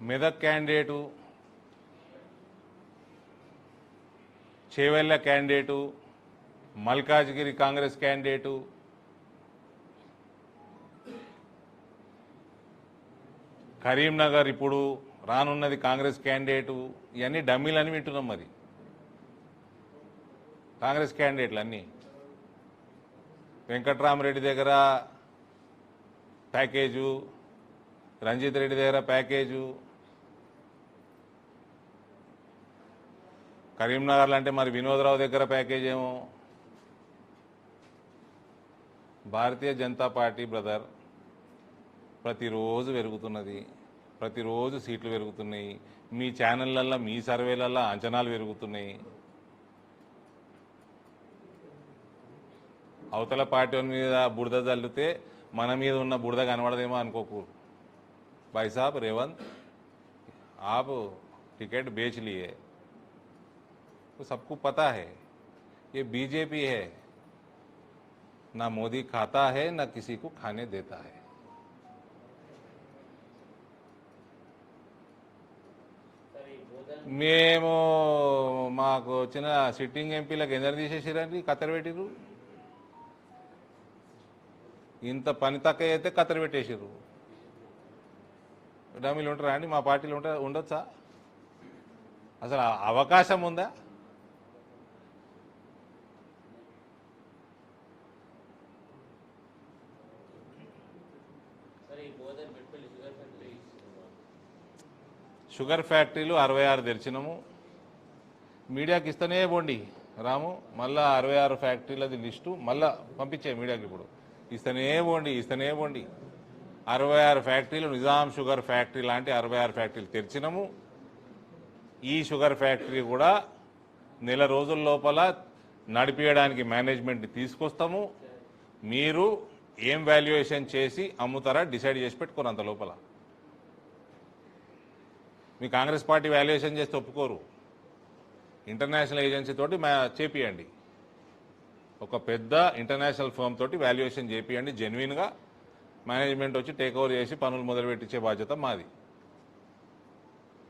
Medak candidate Chevella candidate Malkajgiri Congress candidate Karimnagar ఇప్పుడు రానున్నది Congress candidate ఇవన్నీ డమ్మీలు అని వింటున్నాం మరి. కాంగ్రెస్ క్యాండిడేట్లు అన్నీ. వెంకట్రామరెడ్డి దగ్గర ప్యాకేజు రంజిత్ రెడ్డి దగ్గర ప్యాకేజు కరీంనగర్ అంటే మరి వినోదరావు దగ్గర ప్యాకేజ్ ఏమో? భారతీయ జనతా పార్టీ బ్రదర్ ప్రతిరోజు పెరుగుతున్నది ప్రతిరోజు సీట్లు పెరుగుతున్నాయి మీ ఛానళ్ళల్లో మీ సర్వేలల్లో అంచనాలు పెరుగుతున్నాయి. అవతల పార్టీ మీద బురద చల్లితే మన మీద ఉన్న బురద కనబడదేమో అనుకోకు. బైసాబ్ రేవంత్ ఆపు టికెట్ బేచ్లియే. तो सबको पता है ये बीजेपी है ना मोदी खाता है ना किसी को खाने देता है మేము మాకు వచ్చిన సిట్టింగ్ ఎంపీలకు ఎందరు తీసేసిరండి కత్తెర పెట్టిరు ఇంత పని తక్కువ అయితే కత్తెర పెట్టేసిర్రు డమ్మీలు ఉంటారా అండి మా పార్టీలో ఉంటా ఉండొచ్చా అసలు ఆ అవకాశం ఉందా షుగర్ ఫ్యాక్టరీలు అరవై ఆరు తెరిచినాము. మీడియాకి ఇస్తూనే పోండి రాము. మళ్ళా అరవై ఆరు ఫ్యాక్టరీలది లిస్టు మళ్ళా పంపించే మీడియాకి ఇప్పుడు. ఇస్తూనే పోండి ఇస్తూనే పోండి. అరవై ఆరు ఫ్యాక్టరీలు నిజాం షుగర్ ఫ్యాక్టరీ లాంటి అరవై ఆరు ఫ్యాక్టరీలు తెరిచినాము. ఈ షుగర్ ఫ్యాక్టరీ కూడా నెల రోజుల లోపల నడిపించడానికి మేనేజ్మెంట్ తీసుకొస్తాము. మీరు ఏం వాల్యుయేషన్ చేసి అమ్ముతారా డిసైడ్ చేసి పెట్టుకోరు అంత లోపల. మీ కాంగ్రెస్ పార్టీ వాల్యుయేషన్ చేస్తే ఒప్పుకోరు. ఇంటర్నేషనల్ ఏజెన్సీ తోటి మా చేపియండి. ఒక పెద్ద ఇంటర్నేషనల్ ఫర్మ్ తోటి వాల్యుయేషన్ చేపియండి. జెన్యున్గా మేనేజ్మెంట్ వచ్చి టేక్ ఓవర్ చేసి పనులు మొదలుపెట్టించే బాధ్యత మాది.